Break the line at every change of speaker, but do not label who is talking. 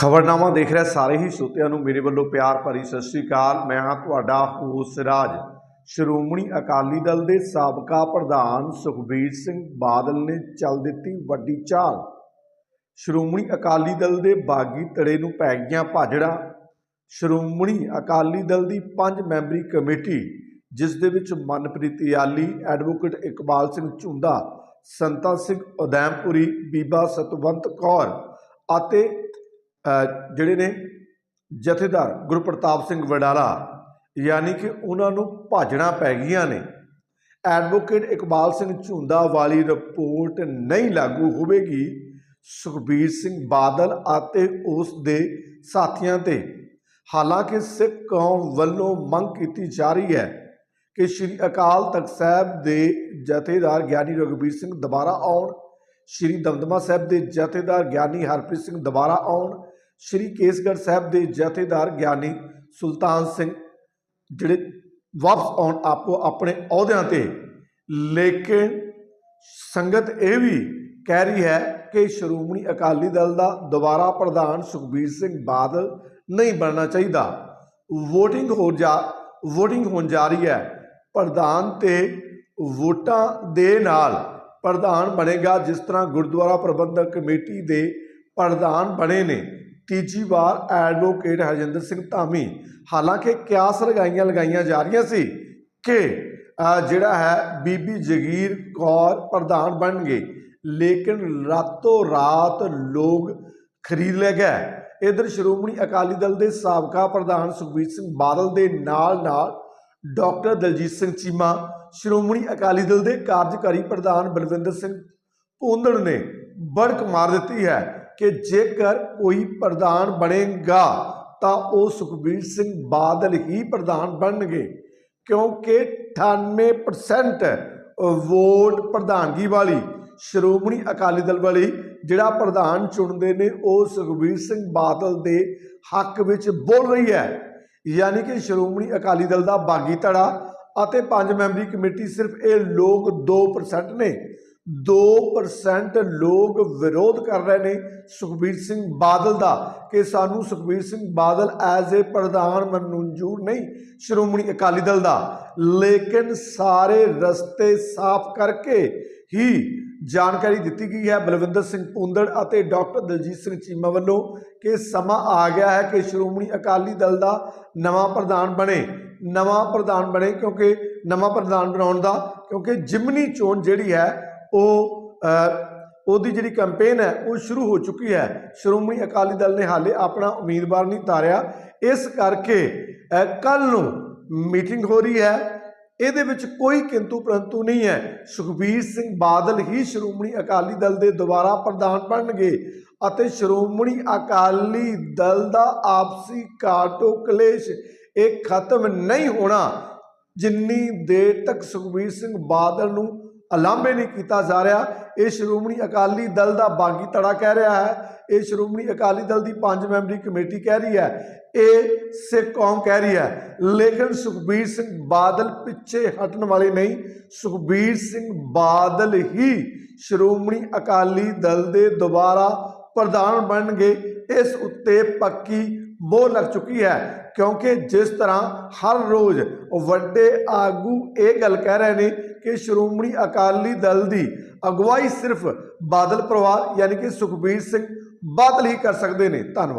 ਖਬਰਨਾਮਾ ਦੇਖ ਰਿਹਾ, ਸਾਰੇ ਹੀ ਸਰੋਤਿਆਂ ਨੂੰ ਮੇਰੇ ਵੱਲੋਂ ਪਿਆਰ ਭਰੀ ਸਤਿ ਸ੍ਰੀ ਅਕਾਲ। ਮੈਂ ਹਾਂ ਤੁਹਾਡਾ ਹੋਸ ਰਾਜ। ਸ਼੍ਰੋਮਣੀ ਅਕਾਲੀ ਦਲ ਦੇ ਸਾਬਕਾ ਪ੍ਰਧਾਨ ਸੁਖਬੀਰ ਸਿੰਘ ਬਾਦਲ ਨੇ ਚੱਲ ਦਿੱਤੀ ਵੱਡੀ ਚਾਲ। ਸ਼੍ਰੋਮਣੀ ਅਕਾਲੀ ਦਲ ਦੇ ਬਾਗੀ ਧੜੇ ਨੂੰ ਪੈ ਗਈਆਂ ਭਾਜੜਾਂ। ਸ਼੍ਰੋਮਣੀ ਅਕਾਲੀ ਦਲ ਦੀ ਪੰਜ ਮੈਂਬਰੀ ਕਮੇਟੀ, ਜਿਸ ਦੇ ਵਿੱਚ ਮਨਪ੍ਰੀਤ ਯਾਲੀ, ਐਡਵੋਕੇਟ ਇਕਬਾਲ ਸਿੰਘ ਝੁੰਦਾ, ਸੰਤਾ ਸਿੰਘ ਉਦੈਮਪੁਰੀ, ਬੀਬਾ ਸਤਵੰਤ ਕੌਰ ਅਤੇ ਜਿਹੜੇ ਨੇ ਜਥੇਦਾਰ ਗੁਰਪ੍ਰਤਾਪ ਸਿੰਘ ਵਡਾਲਾ, ਯਾਨੀ ਕਿ ਉਹਨਾਂ ਨੂੰ ਭਾਜਣਾ ਪੈ ਗਈਆਂ ਨੇ। ਐਡਵੋਕੇਟ ਇਕਬਾਲ ਸਿੰਘ ਝੁੰਦਾ ਵਾਲੀ ਰਿਪੋਰਟ ਨਹੀਂ ਲਾਗੂ ਹੋਵੇਗੀ। ਸੁਖਬੀਰ ਸਿੰਘ ਬਾਦਲ ਅਤੇ ਉਸ ਦੇ ਸਾਥੀਆਂ ਤੇ। ਹਾਲਾਂਕਿ ਸਿੱਖ ਕੌਮ ਵੱਲੋਂ ਮੰਗ ਕੀਤੀ ਜਾ ਰਹੀ ਹੈ ਕਿ ਸ੍ਰੀ ਅਕਾਲ ਤਖਤ ਸਾਹਿਬ ਦੇ ਜਥੇਦਾਰ ਗਿਆਨੀ ਰਘਬੀਰ ਸਿੰਘ ਦੁਬਾਰਾ ਆਉਣ, ਸ੍ਰੀ ਦਮਦਮਾ ਸਾਹਿਬ ਦੇ ਜਥੇਦਾਰ ਗਿਆਨੀ ਹਰਪ੍ਰੀਤ ਸਿੰਘ ਦੁਬਾਰਾ ਆਉਣ ਸ੍ਰੀ ਕੇਸਗੜ੍ਹ ਸਾਹਿਬ ਦੇ ਜਥੇਦਾਰ ਗਿਆਨੀ ਸੁਲਤਾਨ ਸਿੰਘ, ਜਿਹੜੇ ਵਾਪਸ ਆਉਣ ਆਪੋ ਆਪਣੇ ਅਹੁਦਿਆਂ ਤੇ ਲੇਕਿਨ ਸੰਗਤ ਇਹ ਵੀ ਕਹਿ ਰਹੀ ਹੈ ਕਿ ਸ਼੍ਰੋਮਣੀ ਅਕਾਲੀ ਦਲ ਦਾ ਦੁਬਾਰਾ ਪ੍ਰਧਾਨ ਸੁਖਬੀਰ ਸਿੰਘ ਬਾਦਲ ਨਹੀਂ ਬਣਨਾ ਚਾਹੀਦਾ। VOTING ਹੋ ਜਾ VOTING ਹੋਣ ਜਾ ਰਹੀ ਹੈ। ਪ੍ਰਧਾਨ ਤੇ ਵੋਟਾਂ ਦੇ ਨਾਲ ਪ੍ਰਧਾਨ ਬਣੇਗਾ, ਜਿਸ ਤਰ੍ਹਾਂ ਗੁਰਦੁਆਰਾ ਪ੍ਰਬੰਧਕ ਕਮੇਟੀ ਦੇ ਪ੍ਰਧਾਨ ਬਣੇ ਨੇ। ਤੀਜੀ ਵਾਰ ਐਡਵੋਕੇਟ ਹਰਜਿੰਦਰ ਸਿੰਘ ਧਾਮੀ। ਹਾਲਾਂਕਿ ਕਿਆਸ ਲਗਾਈਆਂ ਲਗਾਈਆਂ ਜਾ ਰਹੀਆਂ ਸੀ ਕਿ ਜਿਹੜਾ ਹੈ ਬੀਬੀ ਜਗੀਰ ਕੌਰ ਪ੍ਰਧਾਨ ਬਣਨਗੇ। ਲੇਕਿਨ ਰਾਤੋਂ ਰਾਤ ਲੋਕ ਖਰੀਦ ਲੈ ਗਏ ਇਧਰ ਸ਼੍ਰੋਮਣੀ ਅਕਾਲੀ ਦਲ ਦੇ ਸਾਬਕਾ ਪ੍ਰਧਾਨ ਸੁਖਬੀਰ ਸਿੰਘ ਬਾਦਲ ਦੇ ਨਾਲ ਨਾਲ ਡਾਕਟਰ ਦਲਜੀਤ ਸਿੰਘ ਚੀਮਾ, ਸ਼੍ਰੋਮਣੀ ਅਕਾਲੀ ਦਲ ਦੇ ਕਾਰਜਕਾਰੀ ਪ੍ਰਧਾਨ ਬਲਵਿੰਦਰ ਸਿੰਘ ਭੁੰਦੜ ਨੇ ਬੜਕ ਮਾਰ ਦਿੱਤੀ ਹੈ। ਕਿ ਜੇਕਰ ਕੋਈ ਪ੍ਰਧਾਨ ਬਣੇਗਾ, ਤਾਂ ਉਹ ਸੁਖਬੀਰ ਸਿੰਘ ਬਾਦਲ ਹੀ ਪ੍ਰਧਾਨ ਬਣਨਗੇ, ਕਿਉਂਕਿ 98% ਵੋਟ ਪ੍ਰਧਾਨਗੀ ਵਾਲੀ ਸ਼੍ਰੋਮਣੀ ਅਕਾਲੀ ਦਲ ਵਾਲੀ ਜਿਹੜਾ ਪ੍ਰਧਾਨ ਚੁਣਦੇ ਨੇ, ਉਹ ਸੁਖਬੀਰ ਸਿੰਘ ਬਾਦਲ ਦੇ ਹੱਕ ਵਿੱਚ ਬੋਲ ਰਹੀ ਹੈ। ਯਾਨੀ ਕਿ ਸ਼੍ਰੋਮਣੀ ਅਕਾਲੀ ਦਲ ਦਾ ਬਾਗੀ ਧੜਾ ਅਤੇ ਪੰਜ ਮੈਂਬਰੀ ਕਮੇਟੀ ਸਿਰਫ ਇਹ ਲੋਕ 2% ਨੇ। 2% ਲੋਕ ਵਿਰੋਧ ਕਰ ਰਹੇ ਨੇ ਸੁਖਬੀਰ ਸਿੰਘ ਬਾਦਲ ਦਾ ਕਿ ਸਾਨੂੰ ਸੁਖਬੀਰ ਸਿੰਘ ਬਾਦਲ ਐਜ਼ ਏ ਪ੍ਰਧਾਨ ਮਨਜ਼ੂਰ ਨਹੀਂ, ਸ਼੍ਰੋਮਣੀ ਅਕਾਲੀ ਦਲ ਦਾ। ਲੇਕਿਨ ਸਾਰੇ ਰਸਤੇ ਸਾਫ਼ ਕਰਕੇ ਹੀ ਜਾਣਕਾਰੀ ਦਿੱਤੀ ਗਈ ਹੈ ਬਲਵਿੰਦਰ ਸਿੰਘ ਪੁੰਦੜ ਅਤੇ ਡਾਕਟਰ ਦਲਜੀਤ ਸਿੰਘ ਚੀਮਾ ਵੱਲੋਂ ਕਿ ਸਮਾਂ ਆ ਗਿਆ ਹੈ ਕਿ ਸ਼੍ਰੋਮਣੀ ਅਕਾਲੀ ਦਲ ਦਾ ਨਵਾਂ ਪ੍ਰਧਾਨ ਬਣੇ। ਨਵਾਂ ਪ੍ਰਧਾਨ ਬਣੇ ਕਿਉਂਕਿ, ਨਵਾਂ ਪ੍ਰਧਾਨ ਬਣਾਉਣ ਦਾ ਕਿਉਂਕਿ ਜਿਮਨੀ ਚੋਣ ਜਿਹੜੀ ਹੈ ਉਹ ਉਹਦੀ ਜਿਹੜੀ ਕੈਂਪੇਨ ਹੈ, ਉਹ ਸ਼ੁਰੂ ਹੋ ਚੁੱਕੀ ਹੈ। ਸ਼੍ਰੋਮਣੀ ਅਕਾਲੀ ਦਲ ਨੇ ਹਾਲੇ ਆਪਣਾ ਉਮੀਦਵਾਰ ਨਹੀਂ ਤਾਰਿਆ। ਇਸ ਕਰਕੇ ਕੱਲ ਨੂੰ ਮੀਟਿੰਗ ਹੋ ਰਹੀ ਹੈ। ਇਹਦੇ ਵਿੱਚ ਕੋਈ ਕਿੰਤੂ ਪਰੰਤੂ ਨਹੀਂ ਹੈ। ਸੁਖਬੀਰ ਸਿੰਘ ਬਾਦਲ ਹੀ ਸ਼੍ਰੋਮਣੀ ਅਕਾਲੀ ਦਲ ਦੇ ਦੁਬਾਰਾ ਪ੍ਰਧਾਨ ਬਣਨਗੇ ਅਤੇ ਸ਼੍ਰੋਮਣੀ ਅਕਾਲੀ ਦਲ ਦਾ ਆਪਸੀ ਕਾਟੋ ਕਲੇਸ਼, ਇਹ ਖਤਮ ਨਹੀਂ ਹੋਣਾ। ਜਿੰਨੀ ਦੇਰ ਤੱਕ ਸੁਖਬੀਰ ਸਿੰਘ ਬਾਦਲ ਨੂੰ ਅਲਾਂਭੇ ਨਹੀਂ ਕੀਤਾ ਜਾ ਰਿਹਾ। ਇਹ ਸ਼੍ਰੋਮਣੀ ਅਕਾਲੀ ਦਲ ਦਾ ਬਾਗੀ ਧੜਾ ਕਹਿ ਰਿਹਾ ਹੈ। ਇਹ ਸ਼੍ਰੋਮਣੀ ਅਕਾਲੀ ਦਲ ਦੀ ਪੰਜ ਮੈਂਬਰੀ ਕਮੇਟੀ ਕਹਿ ਰਹੀ ਹੈ। ਇਹ ਸਿੱਖ ਕੌਮ ਕਹਿ ਰਹੀ ਹੈ। ਲੇਕਿਨ ਸੁਖਬੀਰ ਸਿੰਘ ਬਾਦਲ ਪਿੱਛੇ ਹਟਣ ਵਾਲੇ ਨਹੀਂ। ਸੁਖਬੀਰ ਸਿੰਘ ਬਾਦਲ ਹੀ ਸ਼੍ਰੋਮਣੀ ਅਕਾਲੀ ਦਲ ਦੇ ਦੁਬਾਰਾ ਪ੍ਰਧਾਨ ਬਣਨਗੇ। ਇਸ ਉੱਤੇ ਪੱਕੀ ਮੋਹ ਲੱਗ ਚੁੱਕੀ ਹੈ, ਕਿਉਂਕਿ ਜਿਸ ਤਰ੍ਹਾਂ ਹਰ ਰੋਜ਼ ਵੱਡੇ ਆਗੂ ਇਹ ਗੱਲ ਕਹਿ ਰਹੇ ਨੇ ਕਿ ਸ਼੍ਰੋਮਣੀ ਅਕਾਲੀ ਦਲ ਦੀ ਅਗਵਾਈ ਸਿਰਫ ਬਾਦਲ ਪਰਿਵਾਰ, ਯਾਨੀ ਕਿ ਸੁਖਬੀਰ ਸਿੰਘ ਬਾਦਲ ਹੀ ਕਰ ਸਕਦੇ ਨੇ। ਧੰਨਵਾਦ।